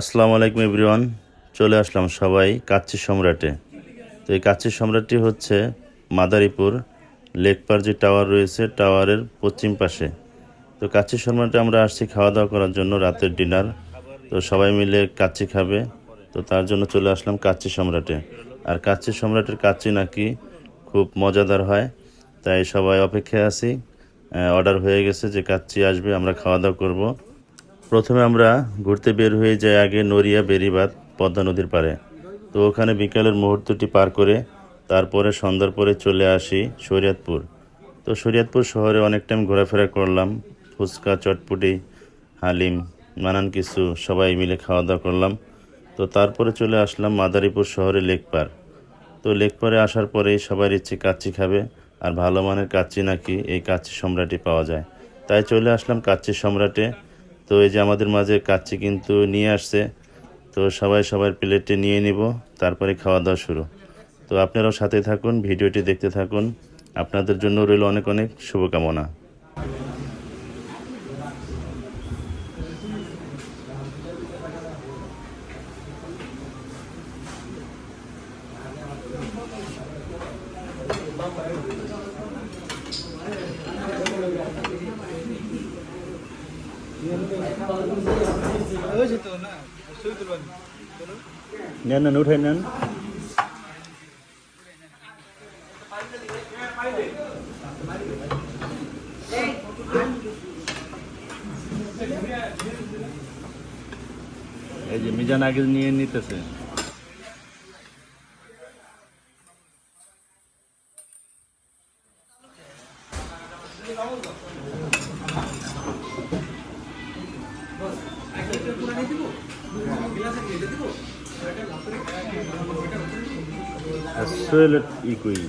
আসসালামু আলাইকুম এভরিওয়ান, চলে আসলাম সবাই কাচ্চি সম্রাটে। তো এই কাচ্চি সম্রাটটি হচ্ছে মাদারীপুর লেকপার যে টাওয়ার রয়েছে, টাওয়ারের পশ্চিম পাশে। তো কাচ্চি সম্রাটে আমরা আসছি খাওয়া দাওয়া করার জন্য, রাতের ডিনার। তো সবাই মিলে কাচ্চি খাবে। তো তার জন্য চলে আসলাম কাচ্চি সম্রাটে। আর কাচ্চি সম্রাটের কাচ্চি নাকি খুব মজাদার হয়, তাই সবাই অপেক্ষায় আছি। অর্ডার হয়ে গেছে যে কাচ্চি আসবে, আমরা খাওয়া দাওয়া করব। প্রথমে আমরা ঘুরতে বের হয়ে যাই আগে নড়িয়া বেরিবাদ পদ্মা নদীর পাড়ে। তো ওখানে বিকালের মুহূর্তটি পার করে তারপরে সন্ধ্যার পরে চলে আসি শরীয়তপুর। তো শরীয়তপুর শহরে অনেক টাইম ঘোরাফেরা করলাম, ফুচকা, চটপুটি, হালিম, নানান কিছু সবাই মিলে খাওয়া দাওয়া করলাম। তো তারপরে চলে আসলাম মাদারীপুর শহরে লেকপার তো লেকপারে আসার পরেই সবার ইচ্ছে কাচ্চি খাবে, আর ভালো মানের কাচ্চি নাকি এই কাচ্চি সম্রাটই পাওয়া যায়। তাই চলে আসলাম কাচ্চি সম্রাটে তো এই যে আমাদের মাঝে কাচ্চি কিন্তু নিয়ে আসছে, তো সবাই সবার প্লেটে নিয়ে নিব, তারপরে খাওয়া দাওয়া শুরু। তো আপনারাও সাথে থাকুন, ভিডিওটি দেখতে থাকুন। আপনাদের জন্য রইল অনেক অনেক শুভকামনা। নেন নেন উঠে নেন এই যে মিজান আগে নিয়ে নিতেছে as well as equally.